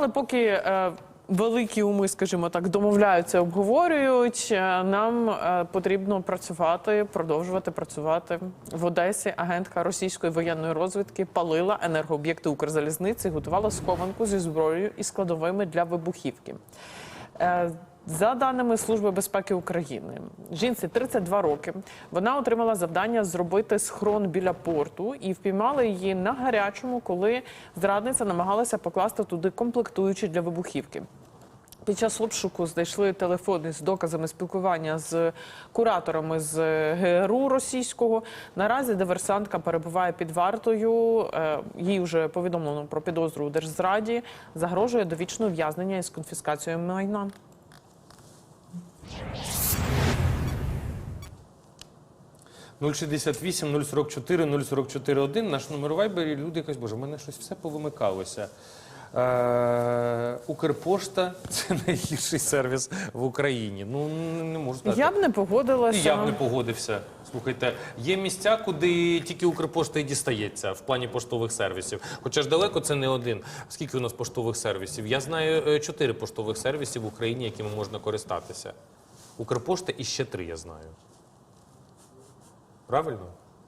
але поки е, великі уми, скажімо так, домовляються, обговорюють, е, нам е, потрібно працювати, продовжувати працювати в Одесі. Агентка російської воєнної розвідки палила енергооб'єкти Укрзалізниці, готувала схованку зі зброєю і складовими для вибухівки. За даними Служби безпеки України, жінці 32 роки. Вона отримала завдання зробити схрон біля порту і впіймали її на гарячому, коли зрадниця намагалася покласти туди комплектуючі для вибухівки. Під час обшуку знайшли телефони з доказами спілкування з кураторами з ГРУ російського. Наразі диверсантка перебуває під вартою. Е, Їй вже повідомлено про підозру у держзраді. Загрожує довічне ув'язнення із конфіскацією майна. – 068 044 044 1 наш номер вайбері. Люди якось, боже, в мене щось все повимикалося. Е, Укрпошта це найгірший сервіс в Україні. Ну не можу сказати. Я б не погодилася. І я б не погодився. Слухайте, є місця, куди тільки Укрпошта і дістається в плані поштових сервісів. Хоча ж далеко це не один. Скільки у нас поштових сервісів? Я знаю е, чотири поштових сервісів в Україні, якими можна користатися. Укрпошта і ще три я знаю. Правильно?